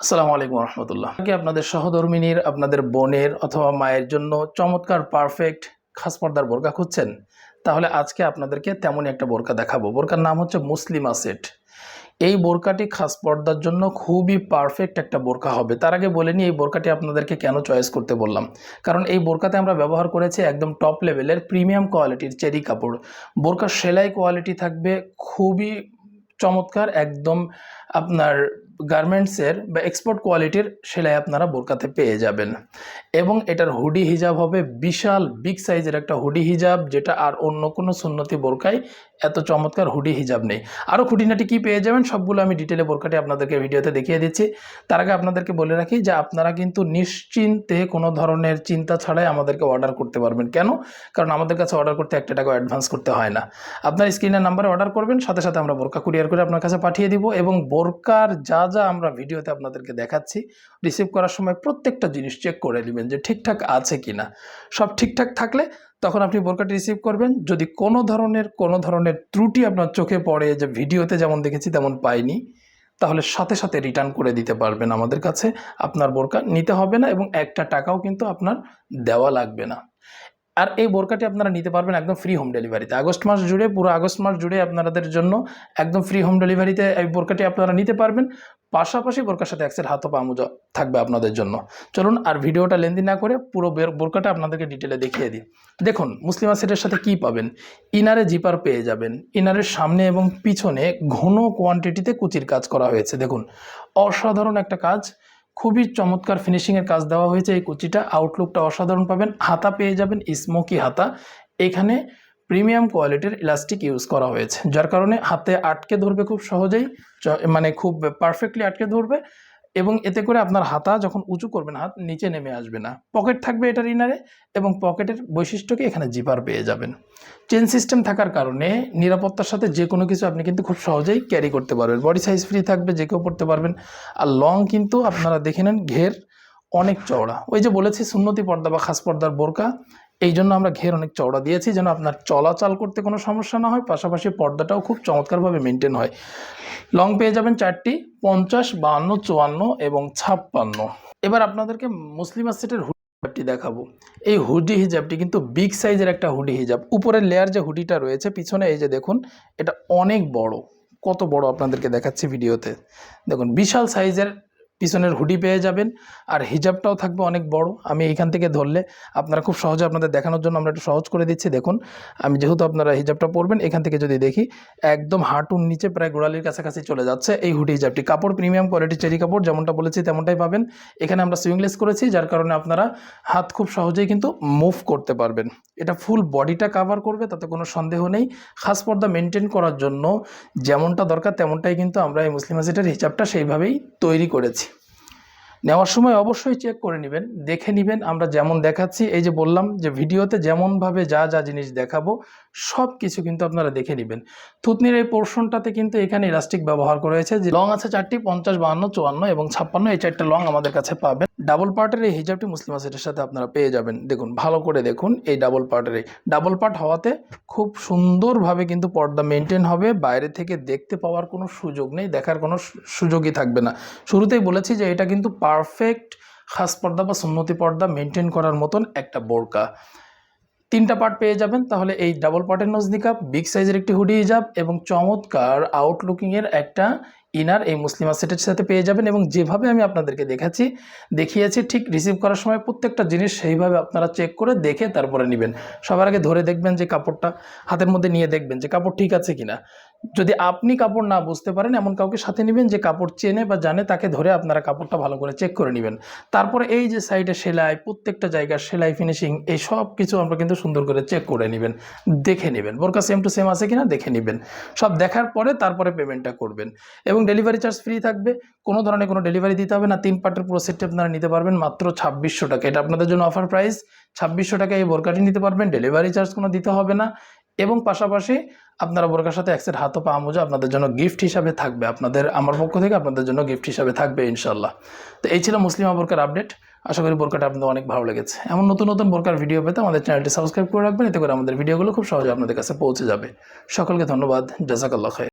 আসসালামু আলাইকুম রহমতুল্লাহ কি আপনাদের সহধর্মিনীর, আপনাদের বোনের অথবা মায়ের জন্য চমৎকার পারফেক্ট খাস পর্দার বোরকা খুঁজছেন? তাহলে আজকে আপনাদেরকে তেমনই একটা বোরকা দেখাবো। বোরকার নাম হচ্ছে মুসলিমা সেট। এই বোরকাটি খাস পর্দার জন্য খুবই পারফেক্ট একটা বোরকা হবে। তার আগে বলে নিই, এই বোরকাটি আপনাদেরকে কেন চয়েস করতে বললাম? কারণ এই বোরকাতে আমরা ব্যবহার করেছি একদম টপ লেভেলের প্রিমিয়াম কোয়ালিটির চেরি কাপড়। বোরকার সেলাই কোয়ালিটি থাকবে খুবই চমৎকার, একদম আপনার গার্মেন্টসের বা এক্সপোর্ট কোয়ালিটির সেলাই আপনারা বোরকাতে পেয়ে যাবেন। এবং এটার হুডি হিজাব হবে বিশাল বিগ সাইজের একটা হুডি হিজাব, যেটা আর অন্য কোনো সুন্নতি বোরকায় এত চমৎকার হুডি হিজাব নেই। আরও খুঁটিনাটি কী পেয়ে যাবেন সবগুলো আমি ডিটেলে বোরকাটি আপনাদেরকে ভিডিওতে দেখিয়ে দিচ্ছি। তার আগে আপনাদেরকে বলে রাখি যে আপনারা কিন্তু নিশ্চিন্তে কোনো ধরনের চিন্তা ছাড়াই আমাদেরকে অর্ডার করতে পারবেন। কেন? কারণ আমাদের কাছে অর্ডার করতে একটা টাকা অ্যাডভান্স করতে হয় না। আপনার স্ক্রিনের নাম্বারে অর্ডার করবেন, সাথে সাথে আমরা বোরকা কুরিয়ার করে আপনার কাছে পাঠিয়ে দিব এবং বোরকার যা যা আমরা ভিডিওতে আপনাদেরকে দেখাচ্ছি রিসিভ করার সময় প্রত্যেকটা জিনিস চেক করে নেবেন যে ঠিকঠাক আছে কি না সব ঠিকঠাক থাকলে তখন আপনি বোরকাটি রিসিভ করবেন। যদি কোনো ধরনের কোনো ধরনের ত্রুটি আপনার চোখে পড়ে, যে ভিডিওতে যেমন দেখেছি তেমন পাইনি, তাহলে সাথে সাথে রিটার্ন করে দিতে পারবেন আমাদের কাছে। আপনার বোরকা নিতে হবে না এবং একটা টাকাও কিন্তু আপনার দেওয়া লাগবে না। আর এই বোরকাটি আপনারা নিতে পারবেন একদম ফ্রি হোম ডেলিভারিতে আগস্ট মাস জুড়ে, পুরো আগস্ট মাস জুড়ে আপনাদের জন্য একদম ফ্রি হোম ডেলিভারিতে এই বোরকাটি আপনারা নিতে পারবেন। পাশাপাশি বোরকার সাথে অ্যাক্সের হাত পা মোজা থাকবে আপনাদের জন্য। চলুন আর ভিডিওটা লেন্দি না করে পুরো বের- বোরকাটা আপনাদেরকে ডিটেলে দেখিয়ে দিই। দেখুন, মুসলিমা সেটের সাথে কি পাবেন? ইনারে জিপার পেয়ে যাবেন। ইনারের সামনে এবং পিছনে ঘন কোয়ান্টিটিতে কুচির কাজ করা হয়েছে। দেখুন, অসাধারণ একটা কাজ। খুবই চমৎকার ফিনিশিংয়ের কাজ দেওয়া হয়েছে এই কুচিটা। আউটলুকটা অসাধারণ পাবেন। হাতা পেয়ে যাবেন স্মোকি হাতা। এখানে প্রিমিয়াম কোয়ালিটির ইলাস্টিক ইউজ করা হয়েছে, যার কারণে হাতে আটকে ধরবে খুব সহজেই মানে খুব পারফেক্টলি আটকে ধরবে এবং এতে করে আপনার হাতা যখন উঁচু করবেন হাত নিচে নেমে আসবে না। পকেট থাকবে এটার ইনারে এবং পকেটের বৈশিষ্ট্যকে এখানে জিপার পেয়ে যাবেন। চেন সিস্টেম থাকার কারণে নিরাপত্তার সাথে যে কোনো কিছু আপনি কিন্তু খুব সহজেই ক্যারি করতে পারবেন। বডি সাইজ ফ্রি থাকবে, যে কেউ পড়তে পারবেন। আর লং কিন্তু আপনারা দেখে নেন, ঘের অনেক চওড়া। ওই যে বলেছি, সুন্নতি পর্দা বা খাস পর্দার বোরকা এই জন্য আমরা ঘের অনেক চওড়া দিয়েছি যেন আপনার চলাচল করতে কোনো সমস্যা না হয়। পাশাপাশি পর্দাটাও খুব চমৎকারভাবে মেনটেন হয়। লং পেয়ে যাবেন চারটি, পঞ্চাশ, বাহান্ন, চুয়ান্ন এবং ছাপ্পান্ন। এবার আপনাদেরকে মুসলিমা সেটের হিজাবটি দেখাবো। এই হুডি হিজাবটি কিন্তু বিগ সাইজের একটা হুডি হিজাব। উপরের লেয়ার যে হুডিটা রয়েছে, পিছনে এই যে দেখুন, এটা অনেক বড়। কত বড় আপনাদেরকে দেখাচ্ছি ভিডিওতে। দেখুন, বিশাল সাইজের পিছনের হুডি পেয়ে যাবেন। আর হিজাবটাও থাকবে অনেক বড়। আমি এইখান থেকে ধরলে আপনারা খুব সহজে আপনাদের দেখানোর জন্য আমরা একটু সহজ করে দিচ্ছি। দেখুন, আমি যেহেতু আপনারা হিজাবটা পরবেন, এখান থেকে যদি দেখি, একদম হাঁটুর নিচে প্রায় গোড়ালির কাছাকাছি চলে যাচ্ছে এই হুডি হিজাবটি। কাপড় প্রিমিয়াম কোয়ালিটি চেরি কাপড়, যেমনটা বলেছি তেমনটাই পাবেন। এখানে আমরা সুইংলেস করেছি, যার কারণে আপনারা হাত খুব সহজেই কিন্তু মুভ করতে পারবেন। এটা ফুল বডিটা কাভার করবে, তাতে কোনো সন্দেহ নেই। খাস পর্দা মেনটেন করার জন্য যেমনটা দরকার, তেমনটাই কিন্তু আমরা এই মুসলিম হাসিটার হিজাবটা সেইভাবেই তৈরি করেছি। নেওয়ার সময় অবশ্যই চেক করে নেবেন, দেখে নেবেন, আমরা যেমন দেখাচ্ছি, এই যে বললাম যে ভিডিওতে যেমনভাবে যা যা জিনিস দেখাবো সব কিছু কিন্তু আপনারা দেখে নেবেন। থুতনির এই পোর্শনটাতে কিন্তু এখানে ইলাস্টিক ব্যবহার করা হয়েছে, যে লং আছে চারটি, পঞ্চাশ, বাহান্ন, চুয়ান্ন এবং ছাপ্পান্ন, এই চারটে লং আমাদের কাছে পাবেন। ডাবল পার্টের এই হিজাবটি মুসলিম সেটের সাথে আপনারা পেয়ে যাবেন। দেখুন, ভালো করে দেখুন এই ডাবল পার্টের এই। ডাবল পার্ট হওয়াতে খুব সুন্দরভাবে কিন্তু পর্দা মেনটেন হবে, বাইরে থেকে দেখতে পাওয়ার কোনো সুযোগ নেই, দেখার কোনো সুযোগই থাকবে না। শুরুতেই বলেছি যে এটা কিন্তু পারফেক্ট খাস পর্দা বা সুন্নতি পর্দা মেনটেন করার মতন একটা বোরকা। তিনটা পার্ট পেয়ে যাবেন, তাহলে এই ডাবল পার্টের নজনিকাপ বিগ সাইজের একটি হুডি হিজাব এবং চমৎকার আউটলুকিংয়ের একটা ইনার এই মুসলিমা সেটের সাথে পেয়ে যাবেন এবং যেভাবে আমি আপনাদেরকে দেখাচ্ছি, দেখিয়েছি, ঠিক রিসিভ করার সময় প্রত্যেকটা জিনিস সেইভাবে আপনারা চেক করে দেখে তারপরে নেবেন। সবার আগে ধরে দেখবেন যে কাপড়টা হাতের মধ্যে নিয়ে দেখবেন যে কাপড় ঠিক আছে কিনা। যদি আপনি কাপড় না বুঝতে পারেন, এমন কাউকে সাথে নেবেন যে কাপড় চেনে বা জানে তাকে ধরে আপনারা কাপড়টা ভালো করে চেক করে নেবেন। তারপরে এই যে সাইডে সেলাই, প্রত্যেকটা জায়গার সেলাই ফিনিশিং এই সব কিছু আমরা কিন্তু সুন্দর করে চেক করে নেবেন, দেখে নেবেন। বোরকা সেম টু সেম আছে কিনা দেখে নেবেন। সব দেখার পরে তারপরে পেমেন্টটা করবেন। এবং ডেলিভারি চার্জ ফ্রি থাকবে। কোনো ধরনের কোনো ডেলিভারি দিতে হবে না। তিন পার্টের পুরো সেটটি আপনারা নিতে পারবেন মাত্র ছাব্বিশশো টাকা। এটা আপনাদের জন্য অফার প্রাইস ছাব্বিশশো টাকা এই বোরকাটি নিতে পারবেন। ডেলিভারি চার্জ কোনো দিতে হবে না। এবং পাশাপাশি আপনারা বোরকার সাথে একসেট হাত পা মোজা আপনাদের জন্য গিফট হিসাবে থাকবে। আপনাদের, আমার পক্ষ থেকে আপনাদের জন্য গিফট হিসাবে থাকবে ইনশাল্লাহ তো এই ছিল মুসলিমা বোরকার আপডেট আশা করি বোরকাটা আপনাদের অনেক ভালো লেগেছে। এমন নতুন নতুন বোরকার ভিডিও পেতে আমাদের চ্যানেলটি সাবস্ক্রাইব করে রাখবেন। এতে করে আমাদের ভিডিওগুলো খুব সহজে আপনাদের কাছে পৌঁছে যাবে। সকলকে ধন্যবাদ। জাজাকাল্লাহ খাই